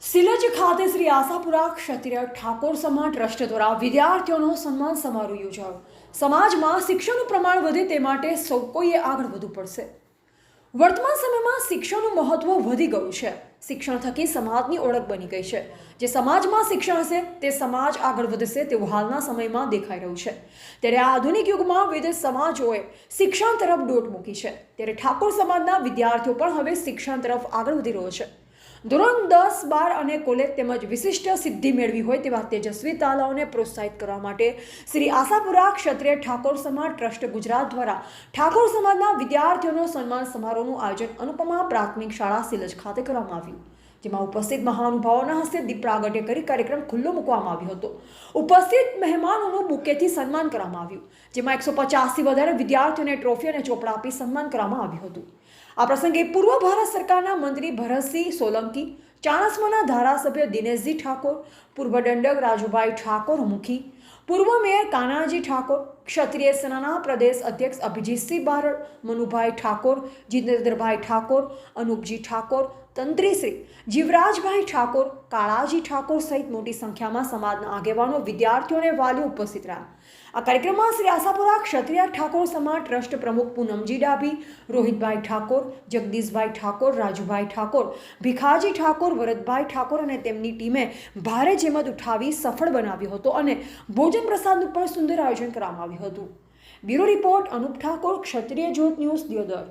સિલજ ખાતે શ્રી આશાપુરા ક્ષત્રિય ઠાકોર સમાજ ટ્રસ્ટ દ્વારા વિદ્યાર્થીઓનો સન્માન સમારોહ યોજાયો. સમાજમાં શિક્ષણનું પ્રમાણ વધે તે માટે સૌ કોઈએ આગળ વધવું પડશે. વર્તમાન સમયમાં શિક્ષણનું મહત્વ વધી ગયું છે. શિક્ષણ થકી સમાજની ઓળખ બની ગઈ છે. જે સમાજમાં શિક્ષણ હશે, તે સમાજ આગળ વધશે તેવું હાલના સમયમાં દેખાઈ રહ્યું છે. ત્યારે આ આધુનિક યુગમાં વિવિધ સમાજોએ શિક્ષણ તરફ દોટ મૂકી છે. ત્યારે ઠાકોર સમાજના વિદ્યાર્થીઓ પણ હવે શિક્ષણ તરફ આગળ વધી રહ્યો છે. ધોરણ દસ, બાર અને કોલેજ તેમજ વિશિષ્ટ સિદ્ધિ મેળવી હોય તેવા તેજસ્વી તાલાઓને પ્રોત્સાહિત કરવા માટે શ્રી આશાપુરા ક્ષત્રિય ઠાકોર સમાજ ટ્રસ્ટ ગુજરાત દ્વારા ઠાકોર સમાજના વિદ્યાર્થીઓનો સન્માન સમારોહનું આયોજન અનુપમા પ્રાથમિક શાળા સિલજ ખાતે કરવામાં આવ્યું. જેમાં ઉપસ્થિત મહાનુભાવોના હસ્તે દીપ પ્રાગટ્ય કરી કાર્યક્રમ ખુલ્લો મૂકવામાં આવ્યો હતો. ઉપસ્થિત મહેમાનોનું બુકેથી સન્માન કરવામાં આવ્યું, જેમાં એકસો પચાસથી વધારે વિદ્યાર્થીઓને ટ્રોફી અને ચોપડા આપી સન્માન કરવામાં આવ્યું હતું. આ પ્રસંગે પૂર્વ ભારત સરકારના મંત્રી ભરતસિંહ સોલંકી, ચાણસ્માના ધારાસભ્ય દિનેશજી ઠાકોર, પૂર્વ દંડક રાજુભાઈ ઠાકોર મુખી, પૂર્વ મેયર કાનાજી ઠાકોર ક્ષત્રિય સેનાના પ્રદેશ અધ્યક્ષ અભિજીતસિંહ બારડ, મનુભાઈ ઠાકોર, જીતેન્દ્રભાઈ ઠાકોર, અનુપજી ઠાકોર, તંત્રીશ્રી જીવરાજભાઈ ઠાકોર, કાળાજી ઠાકોર સહિત મોટી સંખ્યામાં સમાજના આગેવાનો, વિદ્યાર્થીઓ અને વાલીઓ ઉપસ્થિત રહ્યા. આ કાર્યક્રમમાં શ્રી આશાપુરા ક્ષત્રિય ઠાકોર સમાજ ટ્રસ્ટ પ્રમુખ પૂનમજી ડાભી, રોહિતભાઈ ઠાકોર, જગદીશભાઈ ઠાકોર, રાજુભાઈ ઠાકોર, ભીખાજી ઠાકોર વરદભાઈ ઠાકોર અને તેમની ટીમે ભારે જેમત ઉઠાવી સફળ બનાવ્યો હતો અને ભોજન પ્રસાદનું પણ સુંદર આયોજન કરવામાં આવ્યું હતું. Bureau report Anup Thakor Kshatriya Jyot news Deodar.